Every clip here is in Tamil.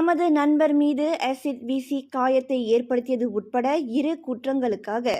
தமது நண்பர் மீது ஆசிட் வீசி காயத்தை ஏற்படுத்தியது உட்பட இரு குற்றங்களுக்காக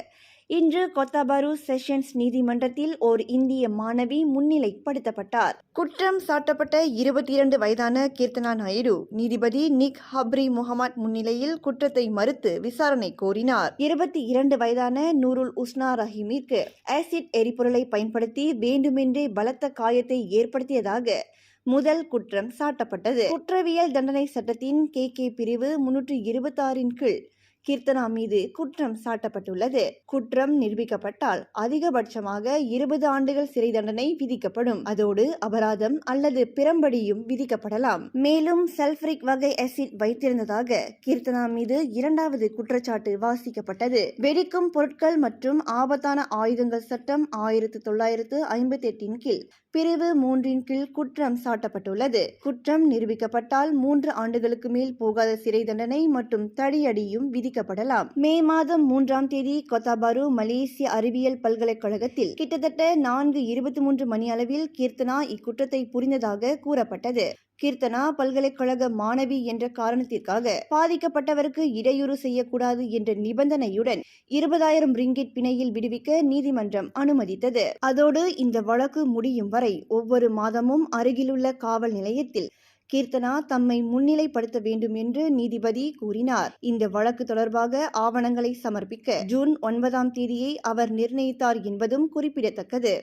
இன்று கொத்தபரு செஷன்ஸ் நீதிமன்றத்தில் ஓர் இந்திய மாணவி முன்னிலைப்படுத்தப்பட்டார். குற்றம் சாட்டப்பட்ட இருபத்தி இரண்டு வயதான கீர்த்தனா நாயுடு நீதிபதி நிக் ஹப்ரி முகமது முன்னிலையில் குற்றத்தை மறுத்து விசாரணை கோரினார். இருபத்தி இரண்டு வயதான நூருல் உஸ்னா ரஹீமிற்கு ஆசிட் எரிபொருளை பயன்படுத்தி வேண்டுமென்றே பலத்த காயத்தை ஏற்படுத்தியதாக முதல் குற்றம் சாட்டப்பட்டது. குற்றவியல் தண்டனை சட்டத்தின் கே கே பிரிவு முன்னூற்று இருபத்தாறின் கீழ் கீர்த்தனா மீது குற்றம் சாட்டப்பட்டுள்ளது. குற்றம் நிரூபிக்கப்பட்டால் அதிகபட்சமாக இருபது ஆண்டுகள் சிறை தண்டனை விதிக்கப்படும். அதோடு அபராதம் அல்லது பிறம்படியும் விதிக்கப்படலாம். மேலும் சல்பரிக் வகை அசிட் வைத்திருந்ததாக கீர்த்தனா மீது இரண்டாவது குற்றச்சாட்டு வாசிக்கப்பட்டது. வெடிக்கும் பொருட்கள் மற்றும் ஆபத்தான ஆயுதங்கள் சட்டம் ஆயிரத்து தொள்ளாயிரத்து ஐம்பத்தி எட்டின் கீழ் பிரிவு மூன்றின் கீழ் குற்றம் சாட்டப்பட்டுள்ளது. குற்றம் நிரூபிக்கப்பட்டால் மூன்று ஆண்டுகளுக்கு மேல் போகாத சிறை தண்டனை மற்றும் தடியடியும் விதி விதிக்கப்படலாம் மே மாதம் மூன்றாம் தேதி கொத்தாபாரு மலேசிய அறிவியல் பல்கலைக்கழகத்தில் கிட்டத்தட்ட நான்கு இருபத்தி மூன்று மணி அளவில் கீர்த்தனா இக்குற்றத்தை புரிந்ததாக கூறப்பட்டது. கீர்த்தனா பல்கலைக்கழக மாணவி என்ற காரணத்திற்காக பாதிக்கப்பட்டவருக்கு இடையூறு செய்யக்கூடாது என்ற நிபந்தனையுடன் இருபதாயிரம் ரிங்கிட் பிணையில் விடுவிக்க நீதிமன்றம் அனுமதித்தது. அதோடு இந்த வழக்கு முடியும் வரை ஒவ்வொரு மாதமும் அருகிலுள்ள காவல் நிலையத்தில் கீர்த்தனா தம்மை முன்னிலைப்படுத்த வேண்டும் என்று நீதிபதி கூறினார். இந்த வழக்கு தொடர்பாக ஆவணங்களை சமர்ப்பிக்க ஜூன் ஒன்பதாம் தேதியை அவர் நிர்ணயித்தார் என்பதும் குறிப்பிடத்தக்கது.